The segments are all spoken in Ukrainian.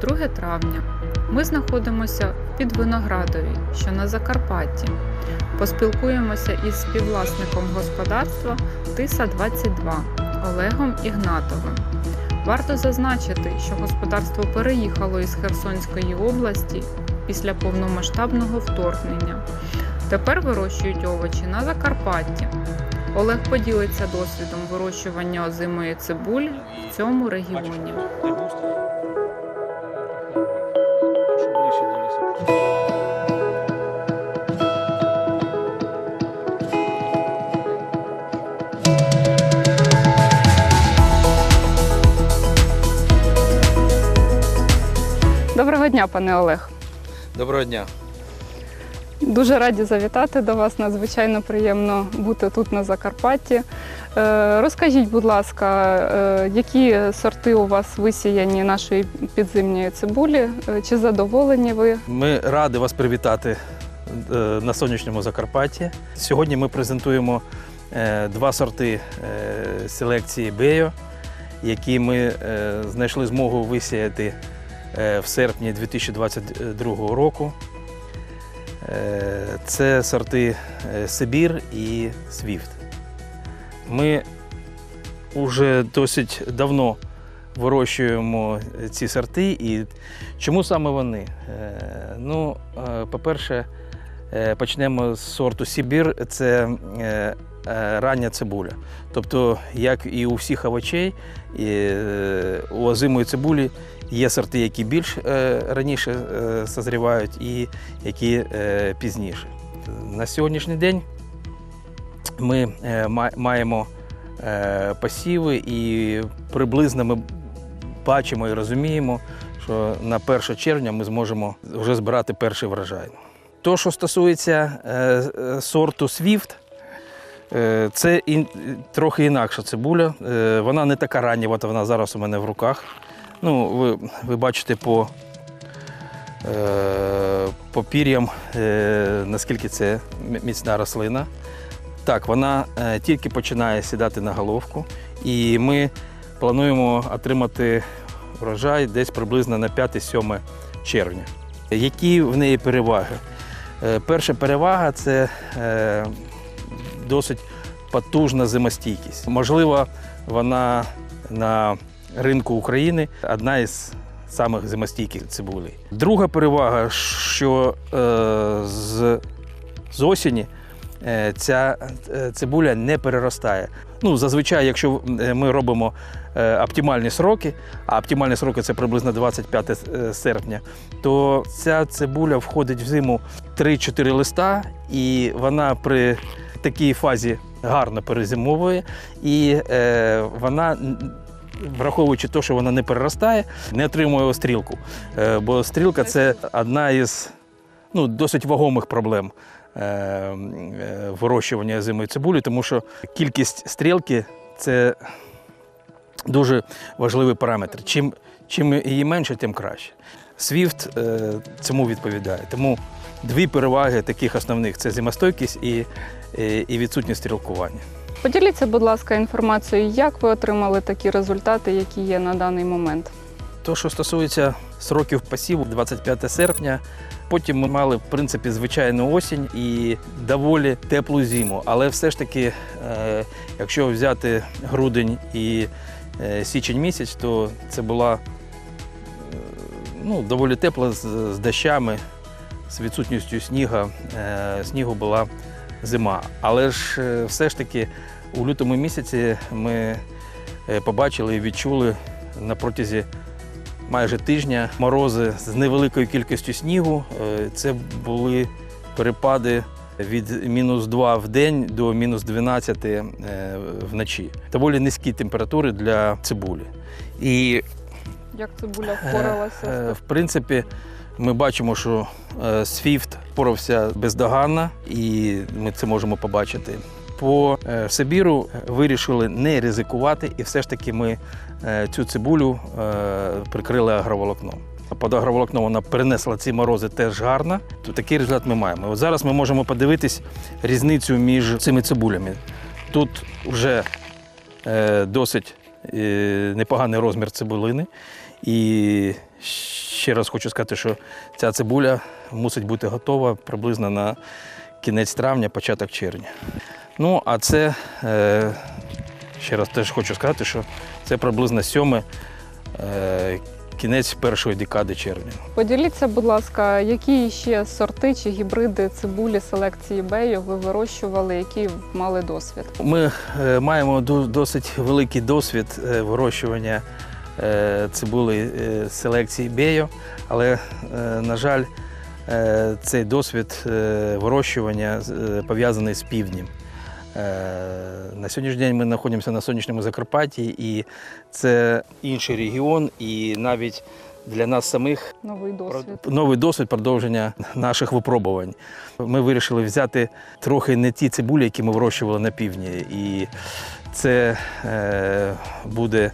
Сьогодні 2 травня. Ми знаходимося під Виноградові, що на Закарпатті. Поспілкуємося із співвласником господарства Тиса 22 Олегом Ігнатовим. Варто зазначити, що господарство переїхало із Херсонської області після повномасштабного вторгнення. Тепер вирощують овочі на Закарпатті. Олег поділиться досвідом вирощування озимої цибулі в цьому регіоні. Доброго дня, пане Олег. Доброго дня. Дуже раді завітати до вас. Надзвичайно приємно бути тут на Закарпатті. Е, Розкажіть, будь ласка, е, які сорти у вас висіяні нашої підзимньої цибулі? Е, Чи задоволені ви? Ми раді вас привітати на сонячному Закарпатті. Сьогодні ми презентуємо два сорти селекції Бео, які ми знайшли змогу висіяти в серпні 2022 року. Е, Це сорти е, Сибір і Свіфт. Ми вже досить давно вирощуємо ці сорти. І чому саме вони? Е, Ну, е, по-перше, е, почнемо з сорту Сибір. Це е, е, рання цибуля. Тобто, як і у всіх овочей, е, у озимої цибулі є сорти, які більш е, раніше е, созрівають, і які е, пізніше. На сьогоднішній день ми е, маємо е, посіви і приблизно ми бачимо і розуміємо, що на 1 червня ми зможемо вже збирати перший врожай. То, що стосується е, е, сорту Swift, е, це трохи інакша цибуля. Вона не така рання, от вона зараз у мене в руках. Ну, ви, ви бачите по, по пір'ям, наскільки це міцна рослина. Так, вона тільки починає сідати на головку, і ми плануємо отримати врожай десь приблизно на 5-7 червня. Які в неї переваги? Е, Перша перевага це е, досить потужна зимостійкість. Можливо, вона на ринку України одна із самих зимостійких цибулей. Друга перевага, що е, з, з осені ця е, цибуля не переростає. Ну, зазвичай, якщо е, ми робимо е, оптимальні сроки, а оптимальні сроки це приблизно 25 серпня, то ця цибуля входить в зиму 3-4 листа, і вона при такій фазі гарно перезимовує, і е, вона. Враховуючи те, що вона не переростає, не отримує острілку. Е, бо стрілка це одна із ну, досить вагомих проблем е, е, вирощування зимої цибулі, тому що кількість стрілки це дуже важливий параметр. Чим, чим її менше, тим краще. Свіфт е, цьому відповідає. Тому дві переваги таких основних це зимостойкість і, і відсутність стрілкування. Поділіться, будь ласка, інформацією, як ви отримали такі результати, які є на даний момент. То, що стосується сроків посіву, 25 серпня. Потім ми мали в принципі звичайну осінь і доволі теплу зиму. Але все ж таки, е, якщо взяти грудень і е, січень місяць, то це була е, ну, доволі тепла з, дощами, з відсутністю снігу. Снігу була зима. Але ж все ж таки у лютому місяці ми побачили і відчули на протязі майже тижня морози з невеликою кількістю снігу. Е, Це були перепади від мінус 2 в день до мінус 12 е, вночі. Доволі низькі температури для цибулі. І Як цибуля Е, впоралася? В принципі, ми бачимо, що Swift впорався бездоганно, і ми це можемо побачити. По е, Сибіру вирішили не ризикувати, і все ж таки ми е, цю цибулю е, прикрили агроволокном. Під агроволокном вона перенесла ці морози теж гарно. То такий результат ми маємо. От зараз ми можемо подивитись різницю між цими цибулями. Тут вже е, досить е, непоганий розмір цибулини. І ще раз хочу сказати, що ця цибуля мусить бути готова приблизно на кінець травня, початок червня. Ну, а це е, ще раз теж хочу сказати, що це приблизно сьоме е, кінець першої декади червня. Поділіться, будь ласка, які ще сорти чи гібриди цибулі селекції Бею ви вирощували, які мали досвід? Ми е, маємо досить великий досвід е, вирощування е, цибулі е, селекції Бейо, але, е, на жаль, е, цей досвід е, вирощування е, пов'язаний з півднем. Е, На сьогоднішній день ми знаходимося на сонячному Закарпатті, і це інший регіон, і навіть для нас самих Новий досвід. новий досвід продовження наших випробувань. Ми вирішили взяти трохи не ті цибулі, які ми вирощували на півдні. І це е, буде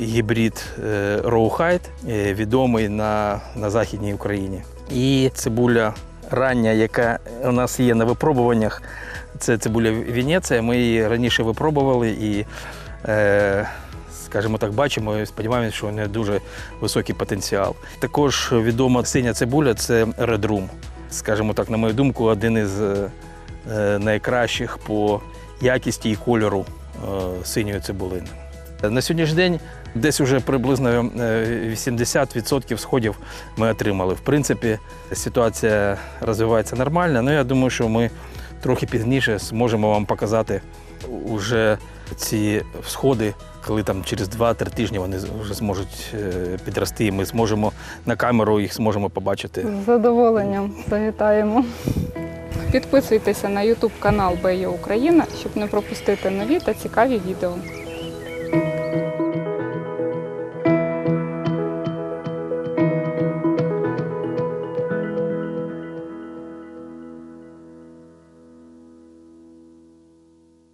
гібрид е, Роухайт, е, відомий на, на Західній Україні. І цибуля рання, яка у нас є на випробуваннях, це цибуля Венеція. Ми її раніше випробували і, е, скажімо так, бачимо і сподіваємося, що у неї дуже високий потенціал. Також відома синя цибуля це Red Room. Скажімо так, на мою думку, один із е, е, найкращих по якісті і кольору синьої цибулини. На сьогоднішній день десь вже приблизно е, 80% сходів ми отримали. В принципі, ситуація розвивається нормально, але я думаю, що ми трохи пізніше зможемо вам показати уже ці всходи, коли там через 2-3 тижні вони вже зможуть е, підрости, і ми зможемо на камеру їх зможемо побачити. З задоволенням завітаємо. Підписуйтеся на YouTube канал Бею Україна, щоб не пропустити нові та цікаві відео.